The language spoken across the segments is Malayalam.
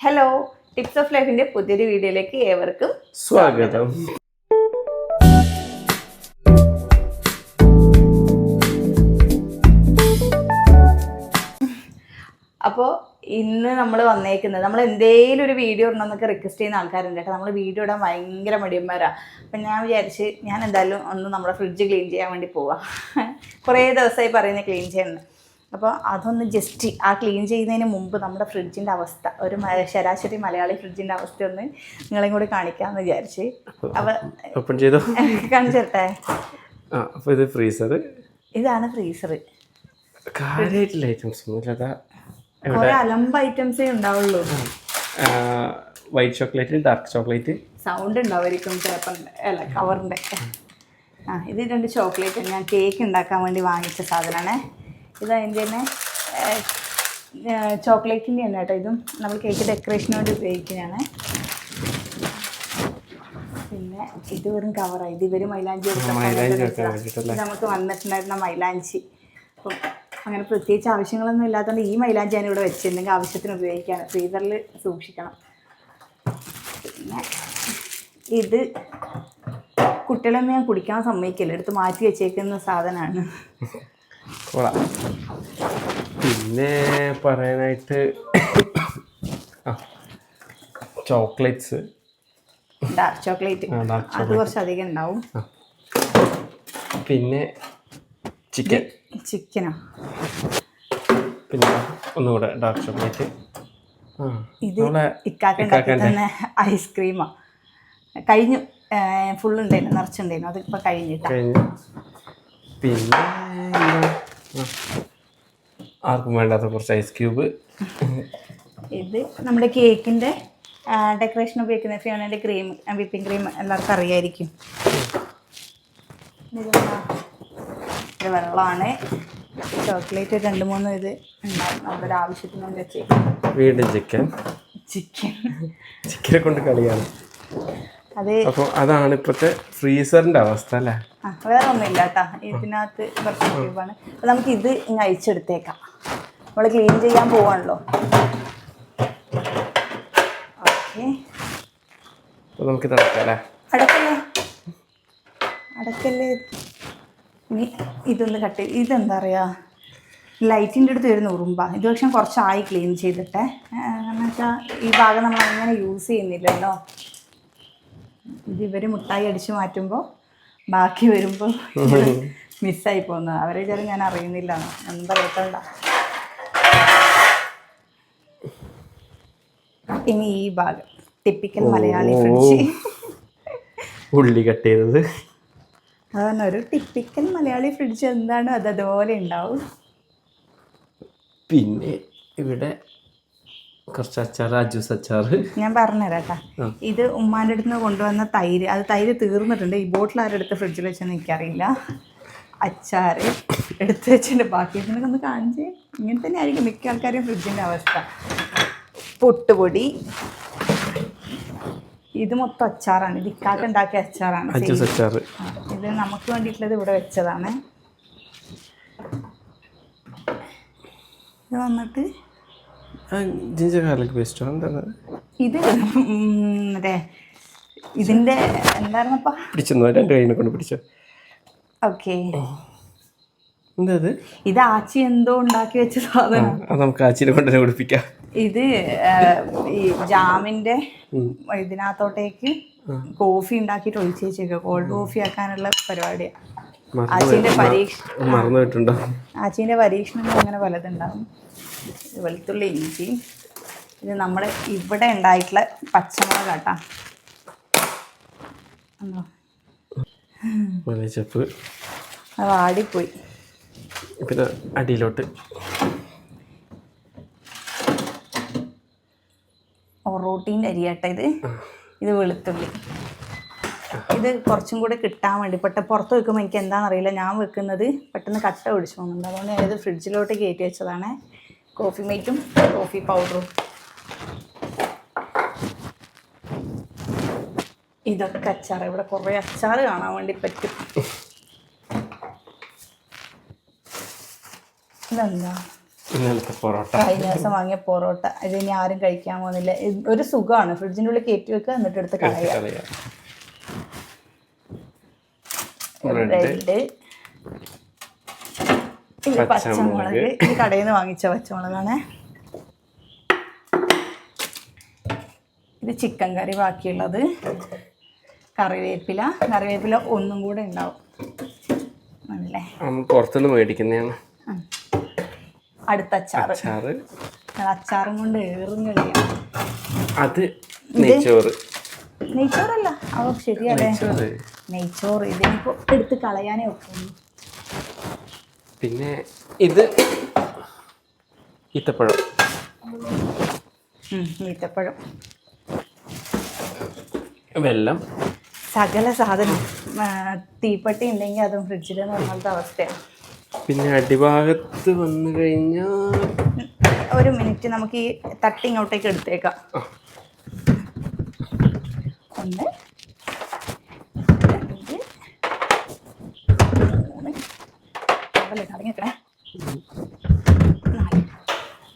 ഹലോ ടിപ്സ് ഓഫ് ലൈഫിന്റെ പുതിയൊരു വീഡിയോയിലേക്ക് ഏവർക്കും സ്വാഗതം. അപ്പോൾ ഇന്ന് നമ്മൾ വന്നേക്കുന്നത് നമ്മൾ എന്തേലും ഒരു വീഡിയോ ഇടണമെന്നൊക്കെ റിക്വസ്റ്റ് ചെയ്യുന്ന ആൾക്കാരുണ്ട് കേട്ടോ. നമ്മൾ വീഡിയോ ഇടാൻ ഭയങ്കര മടിയന്മാരാണ് അപ്പം ഞാൻ വിചാരിച്ച് ഞാൻ എന്തായാലും ഒന്ന് നമ്മുടെ ഫ്രിഡ്ജ് ക്ലീൻ ചെയ്യാൻ വേണ്ടി പോവാം. കുറേ ദിവസമായി പറയുന്നത് ക്ലീൻ ചെയ്യണം അപ്പോൾ അതൊന്ന് ജസ്റ്റ് ആ ക്ലീൻ ചെയ്യുന്നതിന് മുമ്പ് നമ്മുടെ ഫ്രിഡ്ജിന്റെ അവസ്ഥ. ഒരു ശരാശരി മലയാളി ഫ്രിഡ്ജിന്റെ അവസ്ഥ ഒന്ന് നിങ്ങളെയും കൂടി കാണിക്കാമെന്ന് വിചാരിച്ച്. അപ്പോൾ ഓപ്പൺ ചെയ്തോ? കാണിച്ചു തരട്ടെ അപ്പോൾ ഇത് ഫ്രീസർ ഇതാണ് ഫ്രീസർ കാര്യമായിട്ടുള്ള ഐറ്റംസ് ഒന്നുമില്ല. കുറേ അലമ്പ് ഐറ്റംസേ ഉണ്ടാവുള്ളൂ. White chocolate dark chocolate sound ഉണ്ടാവുമായിരിക്കും പേപ്പറിന്റെ അല്ല കവറിന്റെ ആ ഇത് രണ്ട് ചോക്ലേറ്റ് ഞാൻ കേക്ക് ഉണ്ടാക്കാൻ വേണ്ടി വാങ്ങിച്ച സാധനമാണ് ഇത് അതിന്റെ തന്നെ ചോക്ലേറ്റിന്റെ തന്നെ കേട്ടോ ഇതും. നമ്മൾ കേക്ക് ഡെക്കറേഷന് വേണ്ടി ഉപയോഗിക്കുന്നതാണ്. പിന്നെ ഇത് വെറും കവറാണ് ഇത് ഇവർ മൈലാഞ്ചി എടുത്ത നമുക്ക് വന്നിട്ടുണ്ടായിരുന്ന മൈലാഞ്ചി. അപ്പം അങ്ങനെ പ്രത്യേകിച്ച് ആവശ്യങ്ങളൊന്നും ഇല്ലാത്തതുകൊണ്ട് ഈ മൈലാഞ്ചി ഞാൻ ഇവിടെ വെച്ചിട്ടുണ്ടെങ്കിൽ ആവശ്യത്തിന് ഉപയോഗിക്കാൻ ഫ്രീസറിൽ സൂക്ഷിക്കണം. പിന്നെ ഇത് കുട്ടികളൊന്നും ഞാൻ കുടിക്കാൻ സമ്മതിക്കില്ല. എടുത്ത് മാറ്റി വെച്ചേക്കുന്ന സാധനമാണ്. പിന്നെ പറയാനായിട്ട് ചോക്ലേറ്റ്സ്. ഡാർക്ക് ചോക്ലേറ്റ് അത് കുറച്ച് അധികം ഉണ്ടാവും. പിന്നെ ചിക്കൻ ചിക്കനോ പിന്നെ ഒന്നുകൂടെ ഡാർക്ക് ചോക്ലേറ്റ് ഇത് ഇക്കാക്കുണ്ടാക്കുന്ന ഐസ്ക്രീമാ കഴിഞ്ഞു. ഫുൾ ഉണ്ടായിരുന്നു നിറച്ചുണ്ടായിരുന്നു. അതിപ്പോ കഴിഞ്ഞിട്ടാ. കഴിഞ്ഞ്. പിന്നെ. ആർക്കും വേണ്ടാത്ത കുറച്ച് ഐസ് ക്യൂബ് ഇത് നമ്മുടെ കേക്കിന്റെ ഡെക്കറേഷൻ ഉപയോഗിക്കുന്ന ഫിയോണന്റെ ക്രീം വിപ്പിംഗ് ക്രീം എല്ലാവർക്കും അറിയായിരിക്കും? ഇത് വെള്ളമാണ്. ചോക്ലേറ്റ് രണ്ട് മൂന്ന് ഇത് ഉണ്ടാവും നമ്മുടെ ആവശ്യത്തിന് വേണ്ടി വെച്ചേക്കും വീണ്ടും ചിക്കൻ ചിക്കൻ ചിക്കനെ കൊണ്ട് കളിയാണ്. അത് അപ്പോൾ അതാണ് ഇപ്പോഴത്തെ ഫ്രീസറിന്റെ അവസ്ഥ അല്ലേ? വേറെ ഒന്നുമില്ല കേട്ടാ ഇതിനകത്ത് കുറച്ച് അപ്പോൾ നമുക്ക് ഇത് ഇങ്ങ് അഴിച്ചെടുത്തേക്കാം. നമ്മൾ ക്ലീൻ ചെയ്യാൻ പോവാണല്ലോ. ഓക്കെ. നമുക്ക് നടക്കാം അല്ലേ? അടക്കല്ലേ? അടക്കല്ലേ? ഇനി ഇതൊന്ന് കട്ട് ഇതെന്താ പറയുക ലൈറ്റിന്റെ അടുത്ത് വരുന്ന ഉറുമ്പ. ഇത് പക്ഷെ കുറച്ചായി ക്ലീൻ ചെയ്തിട്ടെ. കാരണം വെച്ചാൽ ഈ ഭാഗം നമ്മൾ അങ്ങനെ യൂസ് ചെയ്യുന്നില്ലല്ലോ. ഇത് ഇവർ മുട്ടായി അടിച്ചു മാറ്റുമ്പോൾ ബാക്കി വരുമ്പോൾ മിസ്സായി പോകുന്നത്. അവരെ ചില ഞാൻ അറിയുന്നില്ല. ഒന്നും പറയത്തണ്ട ഇനി ഈ ഭാഗം. ടിപ്പിക്കൽ മലയാളി ഫ്രിഡ്ജി ഉള്ളി കട്ട് ചെയ്തത്. അതാണ് ഒരു ടിപ്പിക്കൽ മലയാളി ഫ്രിഡ്ജ് എന്താണ് അത്? അതുപോലെ ഉണ്ടാവും. പിന്നെ ഇവിടെ കുറച്ച് അച്ചാർ അജ്യൂസ് അച്ചാർ ഞാൻ പറഞ്ഞുതരാം കേട്ടാ ഇത് ഉമ്മാന്റെ അടുത്ത് നിന്ന് കൊണ്ടുവന്ന തൈര് അത് തൈര് തീർന്നിട്ടുണ്ട്. ഈ ബോട്ടിൽ ആരുടെ അടുത്ത് ഫ്രിഡ്ജിൽ വെച്ചെന്ന് എനിക്കറിയില്ല. അച്ചാറ് എടുത്ത് വെച്ചിട്ടുണ്ട്. ബാക്കി ഒന്ന് കാണിച്ച്. ഇങ്ങനെ തന്നെ ആയിരിക്കും മിക്ക ആൾക്കാരും ഫ്രിഡ്ജിന്റെ അവസ്ഥ. പൊട്ടുപൊടി. ഇത് മൊത്തം അച്ചാറാണ്. ഇത് ഇക്കാക്ക് ഉണ്ടാക്കിയ അച്ചാറാണ്. ഇത് നമുക്ക് വേണ്ടിയിട്ടുള്ളത് ഇവിടെ വെച്ചതാണ്. ഇത് വന്നിട്ട് ജിഞ്ചർ ഗാർലിക് പേസ്റ്റോ എന്താണ്? ഇത് മറ്റേ ഇതിന്റെ എന്തായിരുന്നപ്പാ? പിടിച്ചെന്നു രണ്ട് കൈനെ കൊണ്ട് പിടിച്ചോ. ഓക്കെ. എന്താ ഇത്? ആച്ചി എന്തോ ഉണ്ടാക്കി വെച്ച സാധനം. അത് നമുക്ക് ആച്ചിനെ കൊണ്ട് കുടിപ്പിക്കാം. ഇത് ഈ ജാമിന്റെ ഉം. ഇതിനകത്തോട്ടേക്ക് കോഫി ഉണ്ടാക്കിയിട്ട് ഒഴിച്ച് വെച്ചേക്കുക കോൾഡ് കോഫി ആക്കാനുള്ള പരിപാടിയാണ് ആച്ചിന്റെ പരീക്ഷ മറന്നു ആച്ചിന്റെ പരീക്ഷണങ്ങൾ അങ്ങനെ പലതുണ്ടാവും. വെളുത്തുള്ളി ഇഞ്ചി. ഇത് നമ്മൾ ഇവിടെ ഉണ്ടായിട്ടുള്ള പച്ചമുളക് കേട്ടാ? മലച്ചപ്പ് അത് വാടിപ്പോയി. പിന്നെ അടിയിലോട്ട്. ഒറോട്ടീന്റെ അരിയാട്ട ഇത്. ഇത് വെളുത്തുള്ളി. ഇത് കുറച്ചും കൂടെ കിട്ടാൻ വേണ്ടി പെട്ടെന്ന് പുറത്ത് വെക്കുമ്പോൾ എനിക്ക് എന്താണെന്നറിയില്ല. ഞാൻ വെക്കുന്നത് പെട്ടെന്ന് കട്ട പിടിച്ചു പോകുന്നുണ്ട്. അതുകൊണ്ട് ഞാനിത് ഫ്രിഡ്ജിലോട്ട് കയറ്റി വെച്ചതാണ്. കോഫി മേറ്റും കോഫി പൗഡറും ഇതൊക്കെ അച്ചാർ ഇവിടെ കുറേ അച്ചാർ കാണാൻ വേണ്ടി പറ്റും. ഇതെന്താ? ഇന്നലത്തെ പൊറോട്ട. കഴിഞ്ഞ ദിവസം വാങ്ങിയ പൊറോട്ട. ഇത് ഇനി ആരും കഴിക്കാൻ പോകുന്നില്ല. ഒരു സുഖമാണ്. ഫ്രിഡ്ജിന്റെ ഉള്ളിൽ കയറ്റി വെക്കുക എന്നിട്ട് എടുത്ത് കളയാം ബ്രെഡ് ഇത് പച്ചമുളക്. ഈ കടയിൽ നിന്ന് വാങ്ങിച്ച പച്ചമുളകാണ്. ഇത് ചിക്കൻ കറി ബാക്കിയുള്ളത്. കറിവേപ്പില. കറിവേപ്പില ഒന്നും കൂടെ ഉണ്ടാവും. ആണല്ലേ? പുറത്തുനിന്ന് മേടിക്കുന്നതാണ്. അടുത്ത അച്ചാറ്. അച്ചാറ്. കൊണ്ട് ഏറും കളിയാണ് അത് നെയ്ച്ചോറ്. നെയ്ച്ചോറല്ല. അവ ശരിയല്ലേ? നെയ്ച്ചോറ്. ഇതിനിപ്പോ എടുത്ത് കളയാനേ ഒക്കുള്ളൂ പിന്നെ ഇത് ഈത്തപ്പഴം. ഈത്തപ്പഴം. വെള്ളം സകല സാധനം. തീപ്പെട്ടി ഉണ്ടെങ്കിൽ അതും ഫ്രിഡ്ജിൽ ഒന്നാമത്തെ അവസ്ഥയാണ്. പിന്നെ അടിഭാഗത്ത് വന്നു കഴിഞ്ഞാൽ ഒരു മിനിറ്റ് നമുക്ക് ഈ തട്ടി ഇങ്ങോട്ടേക്ക് എടുത്തേക്കാം. ഒന്ന് രണ്ട് മൂന്ന് അതല്ലേ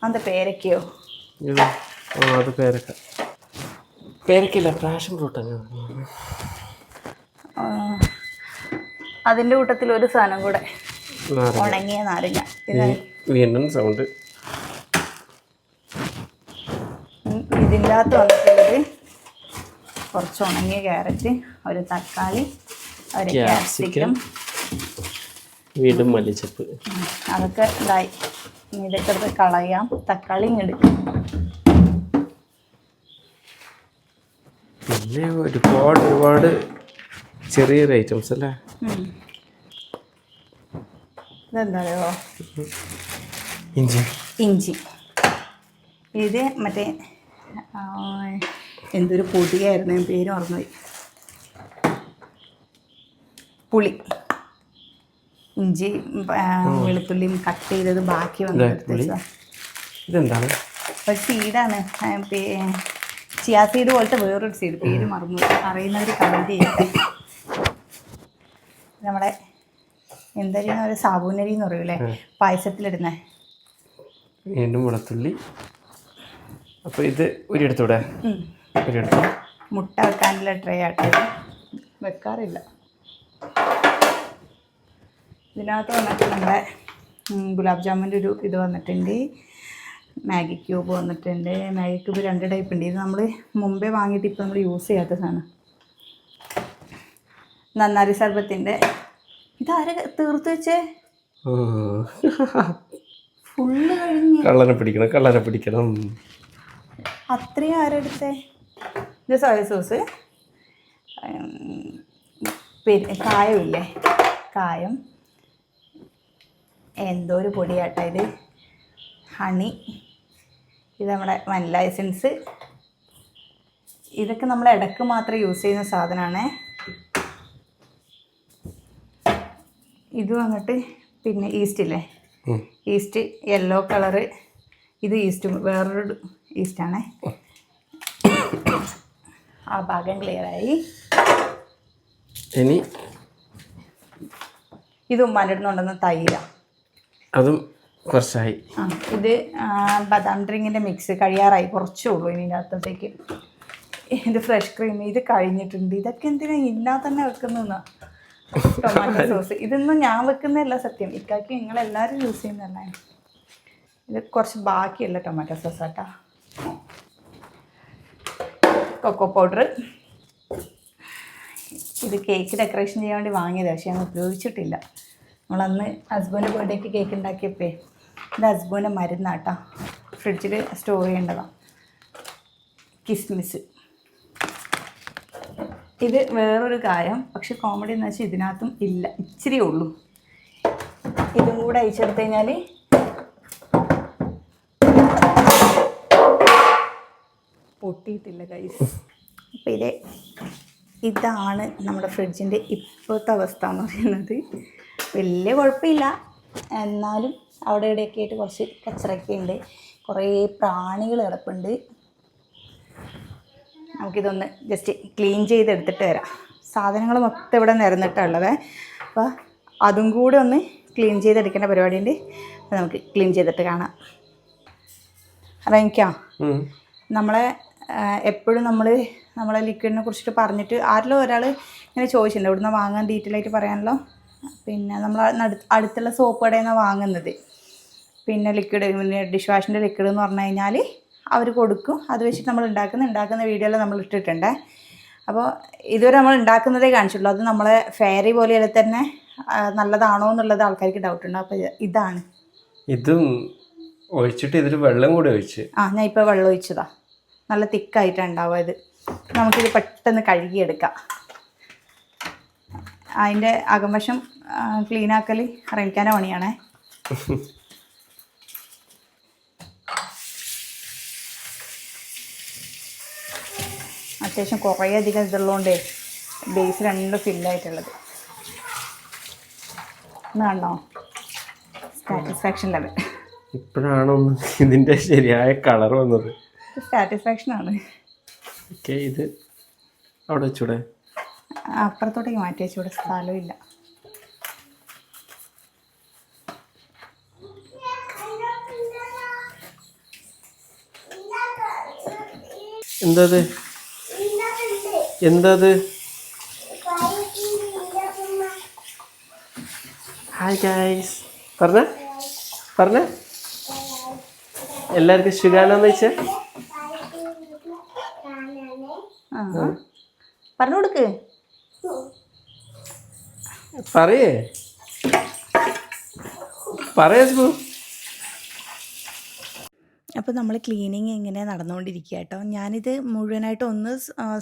അത് പേരക്കയോ? അത് പേരക്ക. പേരക്കില്ല പാഷൻ ഫ്രൂട്ട് ആ, അതിന്റെ കൂട്ടത്തിൽ ഒരു സാധനം കൂടെ. ഉണങ്ങിയ നാരങ്ങ. വീണ്ടും സൗണ്ട് ഇതില്ലാത്ത വന്നിട്ടുള്ളത് കുറച്ച് ഉണങ്ങിയ ക്യാരറ്റ് ഒരു തക്കാളി ഒരു ക്യാപ്സിക്കം വീണ്ടും മല്ലിച്ചപ്പ്. അതൊക്കെ ഇതായി. ഇതൊക്കെ എടുത്ത് കളയാം. തക്കാളി ഇങ്ങ് എടുക്കാം പിന്നെ ഒരുപാട് ഒരുപാട് ചെറിയ ഐറ്റംസ് അല്ലേ? ഉം. ഇതെന്താ ഇഞ്ചി. ഇഞ്ചി. ഇത് മറ്റേ എന്തൊരു പൊടിയായിരുന്നു പേര് ഓർമ്മ പുളി. ഇഞ്ചി വെളുത്തുള്ളി വെളുത്തുള്ളിയും കട്ട് ചെയ്തത് ബാക്കി? വന്നു ഇതെന്താണ്? ഒരു സീഡാണ് ചിയാ സീഡ് പോലത്തെ വേറൊരു സീഡ് പേര് മറന്നു അറിയുന്നവർ കമന്റ് ചെയ്യട്ടെ. നമ്മുടെ എന്തായിരുന്നു ഒരു സാബൂനരി എന്ന് പറയൂലേ? പായസത്തിലിടുന്ന. വീണ്ടും വെളുത്തുള്ളി. അപ്പോൾ ഇത് ഒരിടത്തൂടെ ഒരിടത്ത് മുട്ട വെക്കാനുള്ള ട്രേ ആട്ടെ. വെക്കാറില്ല. ഇതിനകത്ത് വന്നിട്ട് നമ്മുടെ ഗുലാബ് ജാമുന്റെ ഒരു ഇത് വന്നിട്ടുണ്ട്. മാഗി ക്യൂബ് വന്നിട്ടുണ്ട്. മാഗി ക്യൂബ് രണ്ട് ടൈപ്പ് ഉണ്ട്. ഇത് നമ്മൾ മുമ്പേ വാങ്ങിയിട്ട് ഇപ്പോൾ നമ്മൾ യൂസ് ചെയ്യാത്ത സാധനം. നന്നാരി സർബത്തിന്റെ. ഇതാരെ തീർത്ത് വെച്ചേ? ഫുള്ള് കഴിഞ്ഞ്. കള്ളനെ പിടിക്കണം കള്ളനെ പിടിക്കണം. അത്രയും ആരെടുത്തേ? ഇത് സോയ സോസ് പിന്നെ കായമില്ലേ? കായം. എന്തോ ഒരു പൊടിയാട്ടാ ഇത്. ഹണി. ഇത് നമ്മുടെ വനില എസൻസ്. ഇതൊക്കെ നമ്മൾ ഇടയ്ക്ക് മാത്രം യൂസ് ചെയ്യുന്ന സാധനമാണ്. ഇത് വന്നിട്ട് പിന്നെ ഈസ്റ്റ് ഇല്ലേ? Yeast yellow colour. ഇത് ഈസ്റ്റ് വേറൊരു ഈസ്റ്റാണേ ആ ഭാഗം ക്ലിയറായി ഇനി ഇത് ഉമ്മാന്റെ അടുത്ത് കൊണ്ടുവന്ന തൈര. അതും കുറച്ചായി. ഇത് ബദാം ഡ്രിങ്കിന്റെ മിക്സ് കഴിയാറായി. കുറച്ചേ ഉള്ളൂ ഇനി ഇതിനകത്തേക്ക് ഇത് ഫ്രഷ് ക്രീം ഇത് കഴിഞ്ഞിട്ടുണ്ട്. ഇതൊക്കെ എന്തിനാ ഇല്ലാതെ തന്നെ വെക്കുന്നതെന്നാ? Tomato sauce. ഇതൊന്നും ഞാൻ വെക്കുന്നതല്ല സത്യം. ഇക്കാക്കി നിങ്ങളെല്ലാവരും യൂസ് ചെയ്യുന്നതല്ലേ? ഇത് കുറച്ച് ബാക്കിയല്ല tomato sauce atta. Cocoa powder ഇത് കേക്ക് ഡെക്കറേഷൻ ചെയ്യാൻ വേണ്ടി വാങ്ങിയതാണ് പക്ഷേ ഞാൻ ഉപയോഗിച്ചിട്ടില്ല. നമ്മളന്ന് ഹസ്ബൻഡ് ബർത്ത്ഡേക്ക് കേക്ക് ഉണ്ടാക്കിയപ്പേ ഇത് ഹസ്ബൻഡ് മരുന്നാട്ടാ. ഫ്രിഡ്ജിൽ സ്റ്റോർ ചെയ്യേണ്ടതാണ് കിസ്മിസ് ഇത് വേറൊരു കായം പക്ഷെ കോമഡി എന്ന് വെച്ചാൽ ഇതിനകത്തും ഇല്ല. ഇച്ചിരി ഉള്ളൂ. ഇതും കൂടെ അയച്ചെടുത്ത് കഴിഞ്ഞാൽ പൊട്ടിയിട്ടില്ല കൈസ് അപ്പം ഇതേ ഇതാണ് നമ്മുടെ ഫ്രിഡ്ജിന്റെ ഇപ്പോഴത്തെ അവസ്ഥ എന്ന് പറയുന്നത്. വലിയ കുഴപ്പമില്ല. എന്നാലും അവിടെ ഇവിടെയൊക്കെ ആയിട്ട് കുറച്ച് കച്ചറൊക്കെ ഉണ്ട് കുറേ പ്രാണികൾ കിടപ്പുണ്ട്. നമുക്കിതൊന്ന് ജസ്റ്റ് ക്ലീൻ ചെയ്തെടുത്തിട്ട് വരാം. സാധനങ്ങൾ മൊത്തം ഇവിടെ നിരന്നിട്ടുള്ളത് അപ്പോൾ അതും കൂടെ ഒന്ന് ക്ലീൻ ചെയ്തെടുക്കേണ്ട പരിപാടിയുണ്ട്. അത് നമുക്ക് ക്ലീൻ ചെയ്തിട്ട് കാണാം. അറിയിക്കാം ഉം. നമ്മളെ എപ്പോഴും നമ്മൾ നമ്മളെ ലിക്വിഡിനെ കുറിച്ചിട്ട് പറഞ്ഞിട്ട് ആരിലും ഒരാൾ ഇങ്ങനെ ചോദിച്ചിട്ടുണ്ട്. ഇവിടുന്ന് വാങ്ങാൻ ഡീറ്റെയിൽ ആയിട്ട് പറയാനല്ലോ. പിന്നെ നമ്മൾ അടുത്തുള്ള സോപ്പ് കടയിൽ നിന്ന് വാങ്ങുന്നത്. പിന്നെ ലിക്വിഡ് പിന്നെ ഡിഷ് വാഷിന്റെ ലിക്വിഡ് എന്ന് പറഞ്ഞു കഴിഞ്ഞാൽ അവർ കൊടുക്കും. അത് വെച്ചിട്ട് നമ്മൾ ഉണ്ടാക്കുന്ന ഉണ്ടാക്കുന്ന വീഡിയോയിൽ നമ്മൾ ഇട്ടിട്ടുണ്ട്. അപ്പോൾ ഇതുവരെ നമ്മൾ ഉണ്ടാക്കുന്നതേ കാണിച്ചുള്ളൂ. അത് നമ്മളെ ഫെയറി പോലെ തന്നെ നല്ലതാണോ എന്നുള്ളത് ആൾക്കാർക്ക് ഡൗട്ട് ഉണ്ട്. അപ്പോൾ ഇതാണ്. ഇതും ഒഴിച്ചിട്ട് ഇതിൽ വെള്ളം കൂടി ഒഴിച്ച്. ആ ഞാൻ ഇപ്പോൾ വെള്ളം ഒഴിച്ചതാ. നല്ല തിക്കായിട്ടാണ് ഉണ്ടാവുക ഇത്. നമുക്കിത് പെട്ടെന്ന് കഴുകിയെടുക്കാം. അതിന്റെ അകംവശം ക്ലീൻ ആക്കൽ അറിയിക്കാനോ പണിയാണേ. അത്യാവശ്യം കുറേ അധികം ഇതുള്ളതുകൊണ്ട് ബേസ് രണ്ട് ഫില്ലായിട്ടുള്ളത് എന്നാണോ സാറ്റിസ്ഫാക്ഷൻ ലെവൽ ഇപ്പോഴാണോ ഇതിന്റെ ഇതിന്റെ ശരിയായ കളർ വന്നത്? സാറ്റിസ്ഫാക്ഷനാണ് ഓക്കെ ഇത് അവിടെ വെച്ചൂടെ? അപ്പുറത്തോട്ടേക്ക് മാറ്റി വെച്ചൂടെ സ്ഥലമില്ല. എന്താ എന്തത്? എന്താ അത് ഹായ് ഗൈസ് പറഞ്ഞ? പറഞ്ഞ? എല്ലാവർക്കും സുഖാണെന്ന് വെച്ചേ പറഞ്ഞു കൊടുക്ക്. പറയേ. പറയാ അപ്പോൾ നമ്മൾ ക്ലീനിങ് ഇങ്ങനെ നടന്നുകൊണ്ടിരിക്കുക കേട്ടോ. ഞാനിത് മുഴുവനായിട്ട് ഒന്ന്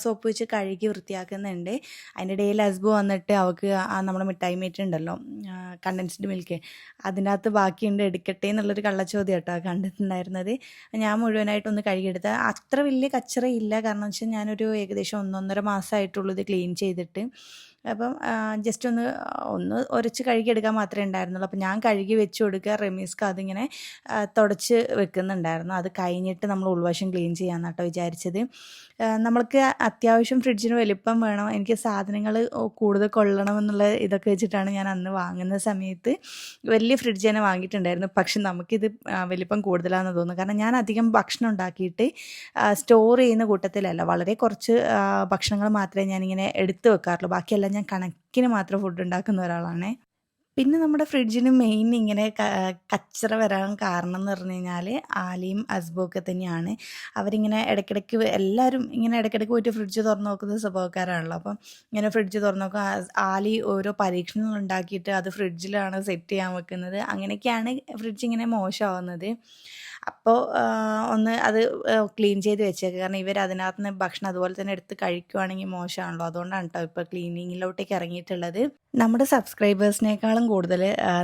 സോപ്പ് വെച്ച് കഴുകി വൃത്തിയാക്കുന്നുണ്ട്. അതിന്റെ ഇടയിൽ ഹസ്ബു വന്നിട്ട് അവൾക്ക് ആ നമ്മുടെ മിഠായി മേറ്റ് ഉണ്ടല്ലോ കണ്ടൻസ്ഡ് മിൽക്ക് അതിനകത്ത് ബാക്കിയുണ്ട് എടുക്കട്ടെ എന്നുള്ളൊരു കള്ളച്ചോദ്യം കേട്ടോ കണ്ടിട്ടുണ്ടായിരുന്നത്. ഞാൻ മുഴുവനായിട്ടൊന്ന് കഴുകിയെടുത്ത് അത്ര വലിയ കച്ചറയില്ല. കാരണം വെച്ചാൽ ഞാനൊരു ഏകദേശം ഒന്നൊന്നര മാസമായിട്ടുള്ളൂ ഇത് ക്ലീൻ ചെയ്തിട്ട്. അപ്പം ജസ്റ്റ് ഒന്ന് ഒന്ന് ഉരച്ച് കഴുകിയെടുക്കാൻ മാത്രമേ ഉണ്ടായിരുന്നുള്ളൂ. അപ്പം ഞാൻ കഴുകി വെച്ച് കൊടുക്കുക റെമീസ്ക്ക് അതിങ്ങനെ തുടച്ച് വെക്കുന്നുണ്ടായിരുന്നു. അത് കഴിഞ്ഞിട്ട് നമ്മൾ ഉൾവശം ക്ലീൻ ചെയ്യാമെന്ന് കേട്ടോ വിചാരിച്ചത്. നമ്മൾക്ക് അത്യാവശ്യം ഫ്രിഡ്ജിന് വലിപ്പം വേണം. എനിക്ക് സാധനങ്ങൾ കൂടുതൽ കൊള്ളണം എന്നുള്ള ഇതൊക്കെ വെച്ചിട്ടാണ് ഞാൻ അന്ന് വാങ്ങുന്ന സമയത്ത് വലിയ ഫ്രിഡ്ജ് തന്നെ വാങ്ങിയിട്ടുണ്ടായിരുന്നു. പക്ഷെ നമുക്കിത് വലിപ്പം കൂടുതലാണെന്ന് തോന്നുന്നു. കാരണം ഞാൻ അധികം ഭക്ഷണം ഉണ്ടാക്കിയിട്ട് സ്റ്റോർ ചെയ്യുന്ന കൂട്ടത്തിലല്ല. വളരെ കുറച്ച് ഭക്ഷണങ്ങൾ മാത്രമേ ഞാനിങ്ങനെ എടുത്തു വെക്കാറുള്ളൂ. ബാക്കിയെല്ലാം ഞാൻ കണക്കിന് മാത്രം ഫുഡ് ഉണ്ടാക്കുന്ന ഒരാളാണ്. പിന്നെ നമ്മുടെ ഫ്രിഡ്ജിന് മെയിൻ ഇങ്ങനെ കച്ചറ വരാൻ കാരണം എന്ന് പറഞ്ഞു കഴിഞ്ഞാൽ ആലിയും അസ്ബും ഒക്കെ തന്നെയാണ്. അവരിങ്ങനെ ഇടയ്ക്കിടയ്ക്ക് എല്ലാവരും ഇങ്ങനെ ഇടയ്ക്കിടയ്ക്ക് പോയിട്ട് ഫ്രിഡ്ജ് തുറന്നു നോക്കുന്ന സ്വഭാവക്കാരാണല്ലോ. അപ്പം ഇങ്ങനെ ഫ്രിഡ്ജ് തുറന്നു നോക്കുക ആലി ഓരോ പരീക്ഷണങ്ങൾ ഉണ്ടാക്കിയിട്ട് അത് ഫ്രിഡ്ജിലാണ് സെറ്റ് ചെയ്യാൻ വെക്കുന്നത്. അങ്ങനെയൊക്കെയാണ് ഫ്രിഡ്ജ് ഇങ്ങനെ മോശമാവുന്നത്. അപ്പോൾ ഒന്ന് അത് ക്ലീൻ ചെയ്ത് വെച്ചേക്കുക കാരണം ഇവർ അതിനകത്ത് നിന്ന് ഭക്ഷണം അതുപോലെ തന്നെ എടുത്ത് കഴിക്കുവാണെങ്കിൽ മോശമാണല്ലോ. അതുകൊണ്ടാണ് കേട്ടോ ഇപ്പോൾ ക്ലീനിങ്ങിലോട്ടേക്ക് ഇറങ്ങിയിട്ടുള്ളത്. നമ്മുടെ സബ്സ്ക്രൈബേഴ്സിനേക്കാളും കൂടുതൽ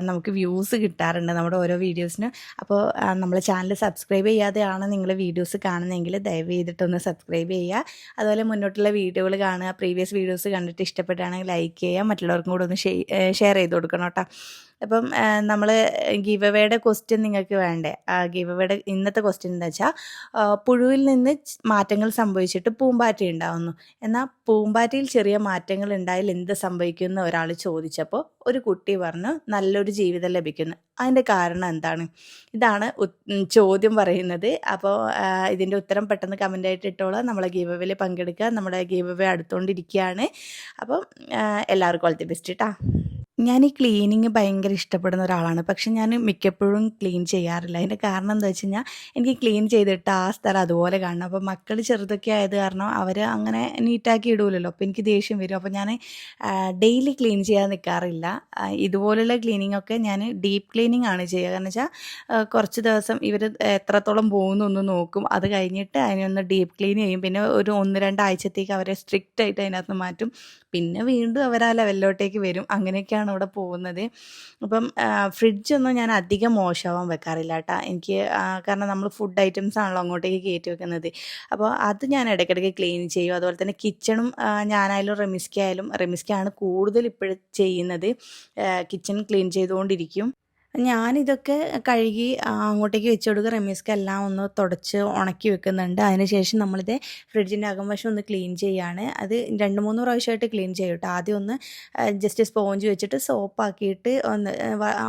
നമുക്ക് വ്യൂസ് കിട്ടാറുണ്ട് നമ്മുടെ ഓരോ വീഡിയോസിന്. അപ്പോൾ നമ്മൾ ചാനൽ സബ്സ്ക്രൈബ് ചെയ്യാതെയാണ് നിങ്ങൾ വീഡിയോസ് കാണുന്നതെങ്കിൽ ദയവ് ചെയ്തിട്ടൊന്ന് സബ്സ്ക്രൈബ് ചെയ്യുക. അതുപോലെ മുന്നോട്ടുള്ള വീഡിയോകൾ കാണുക പ്രീവിയസ് വീഡിയോസ് കണ്ടിട്ട് ഇഷ്ടപ്പെട്ടാണെങ്കിൽ ലൈക്ക് ചെയ്യുക. മറ്റുള്ളവർക്കും കൂടെ ഒന്ന് ഷെയർ ചെയ്ത് കൊടുക്കണം കേട്ടോ അപ്പം നമ്മൾ ഗീവ് അവയുടെ ക്വസ്റ്റ്യൻ നിങ്ങൾക്ക് വേണ്ടേ? ഗീവ് ഇന്നത്തെ ക്വസ്റ്റ്യൻ എന്താ വെച്ചാൽ പുഴുവിൽ നിന്ന് മാറ്റങ്ങൾ സംഭവിച്ചിട്ട് പൂമ്പാറ്റ ഉണ്ടാവുന്നു. എന്നാൽ പൂമ്പാറ്റയിൽ ചെറിയ മാറ്റങ്ങൾ ഉണ്ടായാൽ എന്ത് സംഭവിക്കുമെന്ന് ഒരാൾ ചോദിച്ചപ്പോൾ ഒരു കുട്ടി പറഞ്ഞു നല്ലൊരു ജീവിതം ലഭിക്കുന്നു. അതിന്റെ കാരണം എന്താണ്? ഇതാണ് ചോദ്യം പറയുന്നത്. അപ്പോൾ ഇതിന്റെ ഉത്തരം പെട്ടെന്ന് കമന്റ് ആയിട്ട് ഇട്ടോളാം. നമ്മളെ ഗീവ് പങ്കെടുക്കുക. നമ്മുടെ ഗീവ് അടുത്തുകൊണ്ടിരിക്കുകയാണ് അപ്പം എല്ലാവർക്കും ഓൾ ദി ബെസ്റ്റ് കേട്ടോ ഞാൻ ഈ ക്ലീനിങ് ഭയങ്കര ഇഷ്ടപ്പെടുന്ന ഒരാളാണ്. പക്ഷെ ഞാൻ മിക്കപ്പോഴും ക്ലീൻ ചെയ്യാറില്ല. അതിന്റെ കാരണം എന്താ വെച്ച് കഴിഞ്ഞാൽ എനിക്ക് ക്ലീൻ ചെയ്തിട്ട് ആ സ്ഥലം അതുപോലെ കാണണം. അപ്പോൾ മക്കൾ ചെറുതൊക്കെ ആയത് കാരണം അവർ അങ്ങനെ നീറ്റാക്കി ഇടൂലല്ലോ. അപ്പോൾ എനിക്ക് ദേഷ്യം വരും. അപ്പോൾ ഞാൻ ഡെയിലി ക്ലീൻ ചെയ്യാൻ നിൽക്കാറില്ല ഇതുപോലെയുള്ള ക്ലീനിങ് ഒക്കെ ഞാൻ ഡീപ്പ് ക്ലീനിങ് ആണ് ചെയ്യുക. കാരണം വെച്ചാൽ കുറച്ച് ദിവസം ഇവർ എത്രത്തോളം പോകുന്നു ഒന്ന് നോക്കും. അത് കഴിഞ്ഞിട്ട് അതിനൊന്ന് ഡീപ്പ് ക്ലീൻ ചെയ്യും. പിന്നെ ഒരു ഒന്ന് രണ്ടാഴ്ചത്തേക്ക് അവരെ സ്ട്രിക്റ്റ് ആയിട്ട് അതിനകത്ത് മാറ്റും. പിന്നെ വീണ്ടും അവർ ആ ലെവലിലോട്ടേക്ക് വരും. അങ്ങനെയൊക്കെയാണ് ഇവിടെ പോകുന്നത്. അപ്പം ഫ്രിഡ്ജൊന്നും ഞാൻ അധികം മോശമാവാൻ വെക്കാറില്ല കേട്ടോ. എനിക്ക് കാരണം നമ്മൾ ഫുഡ് ഐറ്റംസ് ആണല്ലോ അങ്ങോട്ടേക്ക് കയറ്റി വെക്കുന്നത്. അപ്പോൾ അത് ഞാൻ ഇടയ്ക്കിടയ്ക്ക് ക്ലീൻ ചെയ്യും. അതുപോലെ തന്നെ കിച്ചണും ഞാനായാലും റെമിസ്കി ആയാലും കൂടുതൽ ഇപ്പോഴും ചെയ്യുന്നത്. കിച്ചൺ ക്ലീൻ ചെയ്തുകൊണ്ടിരിക്കും. ഞാനിതൊക്കെ കഴുകി അങ്ങോട്ടേക്ക് വെച്ച് കൊടുക്കുക റമീസ്ക്ക് എല്ലാം ഒന്ന് തുടച്ച് ഉണക്കി വെക്കുന്നുണ്ട്. അതിനുശേഷം നമ്മളിത് ഫ്രിഡ്ജിന്റെ അകംവശം ഒന്ന് ക്ലീൻ ചെയ്യാണ്. അത് രണ്ട് മൂന്ന് പ്രാവശ്യമായിട്ട് ക്ലീൻ ചെയ്യും ആദ്യം ഒന്ന് ജസ്റ്റ് സ്പോഞ്ച് വെച്ചിട്ട് സോപ്പാക്കിയിട്ട് ഒന്ന്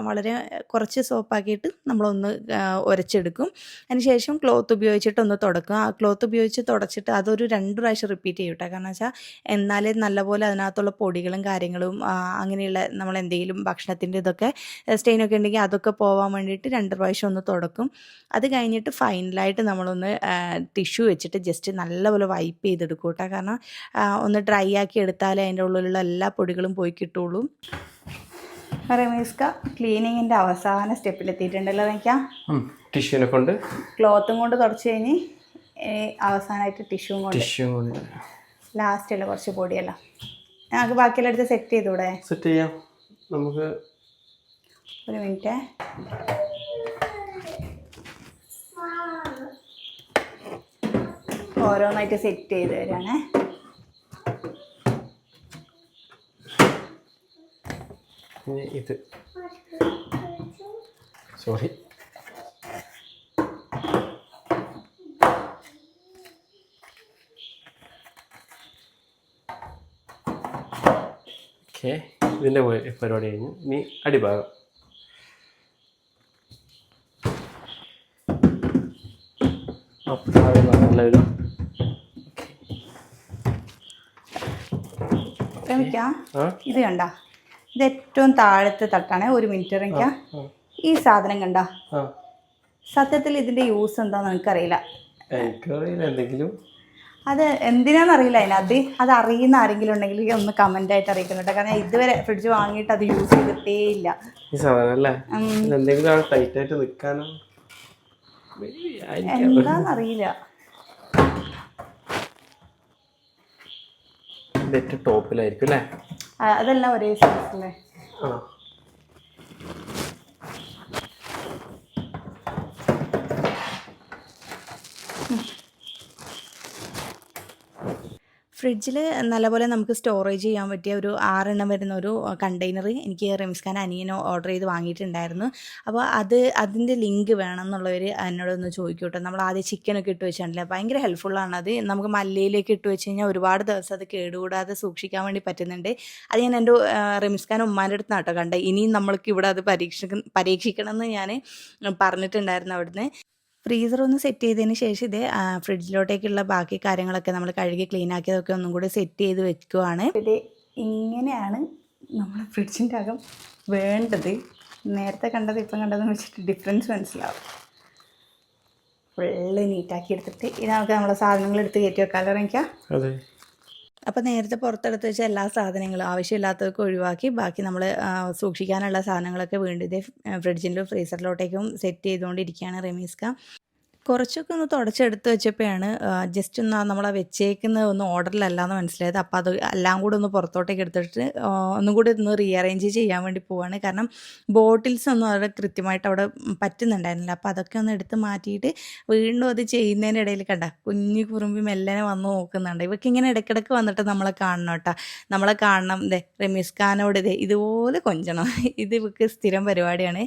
വളരെ കുറച്ച് സോപ്പാക്കിയിട്ട് നമ്മളൊന്ന് ഉരച്ചെടുക്കും അതിനുശേഷം ക്ലോത്ത് ഉപയോഗിച്ചിട്ട് ഒന്ന് തുടക്കും. ആ ക്ലോത്ത് ഉപയോഗിച്ച് തുടച്ചിട്ട് അതൊരു രണ്ട് പ്രാവശ്യം റിപ്പീറ്റ് ചെയ്യും കേട്ടോ. കാരണം വെച്ചാൽ എന്നാലേ നല്ലപോലെ അതിനകത്തുള്ള പൊടികളും കാര്യങ്ങളും അങ്ങനെയുള്ള നമ്മൾ എന്തെങ്കിലും ഭക്ഷണത്തിന്റെ ഇതൊക്കെ സ്റ്റെയിനൊക്കെ ഉണ്ടെങ്കിൽ അതൊക്കെ പോവാൻ വേണ്ടിയിട്ട് രണ്ട് പ്രാവശ്യം ഒന്ന് തുടക്കും. അത് കഴിഞ്ഞിട്ട് ഫൈനലായിട്ട് നമ്മളൊന്ന് ടിഷ്യൂ വെച്ചിട്ട് ജസ്റ്റ് നല്ലപോലെ വൈപ്പ് ചെയ്തെടുക്കും കേട്ടോ. കാരണം ഒന്ന് ഡ്രൈ ആക്കി എടുത്താലേ അതിന്റെ ഉള്ളിലുള്ള എല്ലാ പൊടികളും പോയി കിട്ടുള്ളൂ. റമീസ്ക ക്ലീനിങ്ങിന്റെ അവസാന സ്റ്റെപ്പിലെത്തിയിട്ടുണ്ടല്ലോ എനിക്കാം ടിഷ്യൂനെ കൊണ്ട്. ക്ലോത്തും കൊണ്ട് തുടച്ചു കഴിഞ്ഞ് ഇനി അവസാനമായിട്ട് ടിഷ്യൂവും കൊണ്ട്. ടിഷ്യൂ കൊണ്ട്. ലാസ്റ്റുള്ള കുറച്ച് പൊടിയല്ല. ഞങ്ങൾക്ക് ബാക്കിയെല്ലാം എടുത്ത് സെറ്റ് ചെയ്തൂടെ? സെറ്റ് ചെയ്യാം. നമുക്ക് ഒരു മിനിറ്റ്. ഓരോന്നായിട്ട് സെറ്റ് ചെയ്ത് തരാണേ. ഇത്. സോറി ഓക്കെ ഇതിന്റെ പരി- പരിപാടി കഴിഞ്ഞു. ഇനി അടിഭാഗം അപ്പോൾ താഴെ നല്ലൊരു ഇത് കണ്ട. ഇത് ഏറ്റവും താഴത്തെ തട്ടാണ്. ഒരു മിനിറ്റ് ഇറങ്ങിക്കാം ഈ സാധനം കണ്ട. സത്യത്തിൽ ഇതിന്റെ യൂസ് എന്താന്ന് എനിക്കറിയില്ല എനിക്കറിയില്ല. എന്തെങ്കിലും? അത് എന്തിനാണെന്നറിയില്ല അതിനകത്ത്. അത് അറിയുന്ന ആരെങ്കിലും ഉണ്ടെങ്കിൽ ഒന്ന് കമന്റ് ആയിട്ട് അറിയിക്കണം കാരണം ഇതുവരെ ഫ്രിഡ്ജ് വാങ്ങിയിട്ട് അത് യൂസ് ചെയ്തിട്ടേ ഇല്ല. ഈ സാധനം അല്ലേ? ഉം. എന്തെങ്കിലും ടൈറ്റ് ആയിട്ട് നിൽക്കാനോ? Maybe അറിയില്ല എന്താണെന്നറിയില്ല ഇത് ടോപ്പിലായിരിക്കും അല്ലേ? അതെല്ലാം ഒരേ സൈസല്ലേ ആ. ഫ്രിഡ്ജിൽ നല്ലപോലെ നമുക്ക് സ്റ്റോറേജ് ചെയ്യാൻ പറ്റിയ ഒരു ആറെണ്ണം വരുന്ന ഒരു കണ്ടെയ്നർ എനിക്ക് റംസ് ഖാൻ അനിയനോ ഓർഡർ ചെയ്ത് വാങ്ങിയിട്ടുണ്ടായിരുന്നു. അപ്പോൾ അത് അതിന്റെ ലിങ്ക് വേണം എന്നുള്ളവർ എന്നോടൊന്ന് ചോദിക്കും കേട്ടോ നമ്മൾ ആദ്യം ചിക്കനൊക്കെ ഇട്ട് വെച്ചിട്ടുണ്ടല്ലേ? ഭയങ്കര ഹെൽപ്ഫുള്ളാണ് അത്. നമുക്ക് മല്ലയിലേക്ക് ഇട്ട് വെച്ച് കഴിഞ്ഞാൽ ഒരുപാട് ദിവസം അത് കേടുകൂടാതെ സൂക്ഷിക്കാൻ വേണ്ടി പറ്റുന്നുണ്ട്. അത് ഞാൻ എന്റെ റംസ് ഖാൻ ഉമ്മാന്റെ അടുത്ത് കേട്ടോ കണ്ടത്. ഇനിയും നമ്മൾക്ക് ഇവിടെ അത് പരീക്ഷിക്ക പരീക്ഷിക്കണം എന്ന് ഞാൻ പറഞ്ഞിട്ടുണ്ടായിരുന്നു അവിടുന്ന്. ഫ്രീസർ ഒന്ന് സെറ്റ് ചെയ്തതിന് ശേഷം ഇത് ഫ്രിഡ്ജിലോട്ടേക്കുള്ള ബാക്കി കാര്യങ്ങളൊക്കെ നമ്മൾ കഴുകി ക്ലീൻ ആക്കിയതൊക്കെ ഒന്നും കൂടി സെറ്റ് ചെയ്ത് വെക്കുവാണ്. ഇത് ഇങ്ങനെയാണ് നമ്മൾ ഫ്രിഡ്ജിന്റെ അകം വേണ്ടത്. നേരത്തെ കണ്ടത് ഇപ്പം കണ്ടതെന്ന് വെച്ചിട്ട് ഡിഫറൻസ് മനസ്സിലാവും. ഫുള്ള് നീറ്റാക്കി എടുത്തിട്ട് ഇത് നമുക്ക് നമ്മളെ സാധനങ്ങൾ എടുത്ത് കയറ്റി വെക്കാമല്ലോ ഇറങ്ങിക്കാം അതെ. അപ്പോൾ നേരത്തെ പുറത്തെടുത്ത് വെച്ച എല്ലാ സാധനങ്ങളും ആവശ്യമില്ലാത്തതൊക്കെ ഒഴിവാക്കി ബാക്കി നമ്മൾ സൂക്ഷിക്കാനുള്ള സാധനങ്ങളൊക്കെ വീണ്ടും ഇതേ ഫ്രിഡ്ജിലും ഫ്രീസറിലോട്ടേക്കും സെറ്റ് ചെയ്തുകൊണ്ടിരിക്കുകയാണ് റമീസ്ക. കുറച്ചൊക്കെ ഒന്ന് തുടച്ചെടുത്ത് വെച്ചപ്പോഴാണ് ജസ്റ്റ് ഒന്ന് നമ്മൾ വെച്ചേക്കുന്നത് ഒന്ന് ഓർഡറിലല്ല എന്ന് മനസ്സിലായത്. അപ്പോൾ അത് എല്ലാം കൂടെ ഒന്ന് പുറത്തോട്ടേക്ക് എടുത്തിട്ട് ഒന്നും കൂടി ഒന്ന് റീഅറേഞ്ച് ചെയ്യാൻ വേണ്ടി പോവാണ്. കാരണം ബോട്ടിൽസ് ഒന്നും അവിടെ കൃത്യമായിട്ട് അവിടെ പറ്റുന്നുണ്ടായിരുന്നില്ല. അപ്പോൾ അതൊക്കെ ഒന്ന് എടുത്ത് മാറ്റിയിട്ട് വീണ്ടും അത് ചെയ്യുന്നതിന്റെ ഇടയിൽ കണ്ട കുഞ്ഞു കുറുമ്പി മെല്ലനെ വന്ന് നോക്കുന്നുണ്ട്. ഇവർക്ക് ഇങ്ങനെ ഇടയ്ക്കിടയ്ക്ക് വന്നിട്ട് നമ്മളെ കാണണം കേട്ടോ. നമ്മളെ കാണണം ഇതേ റമീസ് ഖാനോട് ഇതേ ഇതുപോലെ കൊഞ്ചണം. ഇത് ഇവർക്ക് സ്ഥിരം പരിപാടിയാണ്.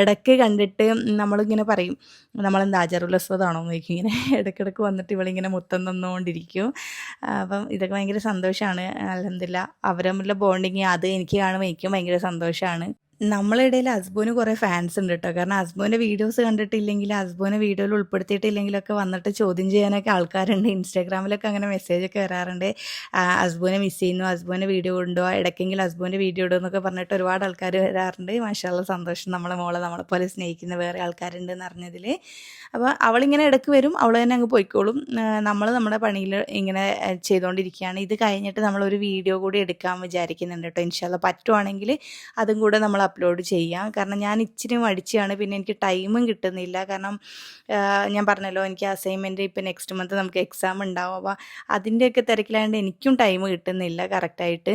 ഇടയ്ക്ക് കണ്ടിട്ട് നമ്മളിങ്ങനെ പറയും നമ്മളെന്താ അജറുലസ്വതാണോ എന്ന് ചോദിക്കും. ഇങ്ങനെ ഇടയ്ക്കിടയ്ക്ക് വന്നിട്ട് ഇവളിങ്ങനെ മുത്തം തന്നുകൊണ്ടിരിക്കും അപ്പം ഇതൊക്കെ ഭയങ്കര സന്തോഷമാണ് അലഹമില്ല അവരമ്മിലെ ബോണ്ടിങ് അത് എനിക്ക് കാണുമ്പോൾ എനിക്കും ഭയങ്കര സന്തോഷമാണ് നമ്മളെ അസ്ബുവിന് കുറേ ഫാൻസ് ഉണ്ട് കേട്ടോ കാരണം അസ്ബുവിന്റെ വീഡിയോസ് കണ്ടിട്ടില്ലെങ്കിൽ അസ്ബുവിനെ വീഡിയോയിൽ ഉൾപ്പെടുത്തിയിട്ടില്ലെങ്കിലൊക്കെ വന്നിട്ട് ചോദ്യം ചെയ്യാനൊക്കെ ആൾക്കാരുണ്ട്. ഇൻസ്റ്റാഗ്രാമിലൊക്കെ അങ്ങനെ മെസ്സേജൊക്കെ വരാറുണ്ട്. അസ്ബുവിനെ മിസ് ചെയ്യുന്നു അസ്ബുവിന്റെ വീഡിയോ ഉണ്ടോ ഇടയ്ക്കെങ്കിലും അസ്ബുവിന്റെ വീഡിയോ ഇടും എന്നൊക്കെ പറഞ്ഞിട്ട് ഒരുപാട് ആൾക്കാർ വരാറുണ്ട്. മാഷാള്ള സന്തോഷം നമ്മളെ മോളെ നമ്മളെ പോലെ സ്നേഹിക്കുന്ന വേറെ ആൾക്കാരുണ്ട് എന്ന് അറിഞ്ഞതിൽ അപ്പോൾ അവളിങ്ങനെ ഇടയ്ക്ക് വരും അവൾ തന്നെ അങ്ങ് പോയിക്കോളും. നമ്മൾ നമ്മുടെ പണിയിൽ ഇങ്ങനെ ചെയ്തുകൊണ്ടിരിക്കുകയാണ് ഇത് കഴിഞ്ഞിട്ട് നമ്മളൊരു വീഡിയോ കൂടി എടുക്കാൻ വിചാരിക്കുന്നുണ്ട് കേട്ടോ ഇൻഷാല്ല പറ്റുവാണെങ്കിൽ അതും കൂടെ നമ്മൾ അപ്ലോഡ് ചെയ്യാം. കാരണം ഞാൻ ഇച്ചിരി മടിച്ചാണ്. പിന്നെ എനിക്ക് ടൈമും കിട്ടുന്നില്ല. കാരണം ഞാൻ പറഞ്ഞല്ലോ എനിക്ക് അസൈൻമെന്റ് ഇപ്പോൾ നെക്സ്റ്റ് മന്ത് നമുക്ക് എക്സാം ഉണ്ടാവും. അപ്പോൾ അതിന്റെയൊക്കെ തിരക്കിലായതുകൊണ്ട് എനിക്കും ടൈം കിട്ടുന്നില്ല കറക്റ്റായിട്ട്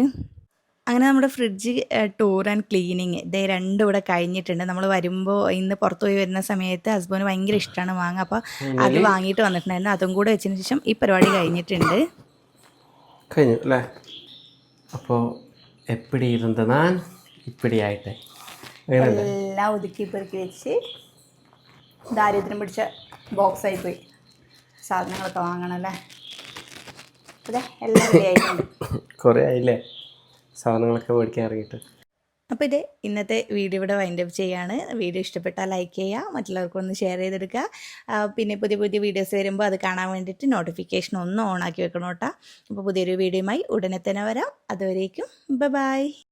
അങ്ങനെ നമ്മുടെ ഫ്രിഡ്ജ് ടൂർ ആൻഡ് ക്ലീനിങ് ഇതേ രണ്ടും ഇവിടെ കഴിഞ്ഞിട്ടുണ്ട്. നമ്മൾ വരുമ്പോൾ ഇന്ന് പുറത്ത് പോയി വരുന്ന സമയത്ത് ഹസ്ബൻഡ് ഭയങ്കര ഇഷ്ടമാണ് വാങ്ങുക അപ്പോൾ അത് വാങ്ങിയിട്ട് വന്നിട്ടുണ്ടായിരുന്നു. അതും കൂടെ വെച്ചതിന് ശേഷം ഈ പരിപാടി കഴിഞ്ഞിട്ടുണ്ട്. കഴിഞ്ഞു അല്ലേ? അപ്പോൾ എപ്പിടി ഇരുന്നത്? ഞാൻ ഇപ്പിടി ആയിട്ടെ എല്ലാം ഒതുക്കി പെറുക്കി വെച്ച് ദാരിദ്ര്യം പിടിച്ച ബോക്സ് ആയി പോയി സാധനങ്ങളൊക്കെ വാങ്ങണം അല്ലേ? അതെ എല്ലാം റെഡി ആയിട്ടുണ്ട്. കുറേ ആയില്ലേ? സാധനങ്ങളൊക്കെ മേടിക്കാൻ ഇറങ്ങിയിട്ട്. അപ്പോൾ ഇത് ഇന്നത്തെ വീഡിയോ ഇവിടെ വൈൻഡ് അപ്പ് ചെയ്യാണ്. വീഡിയോ ഇഷ്ടപ്പെട്ടാൽ ലൈക്ക് ചെയ്യുക മറ്റുള്ളവർക്കൊന്ന് ഷെയർ ചെയ്തെടുക്കുക. പിന്നെ പുതിയ പുതിയ വീഡിയോസ് വരുമ്പോൾ അത് കാണാൻ വേണ്ടിയിട്ട് നോട്ടിഫിക്കേഷൻ ഒന്ന് ഓൺ ആക്കി വെക്കണം കേട്ടോ. അപ്പോൾ പുതിയൊരു വീഡിയോയുമായി ഉടനെ തന്നെ വരാം. അതുവരേക്കും ബൈ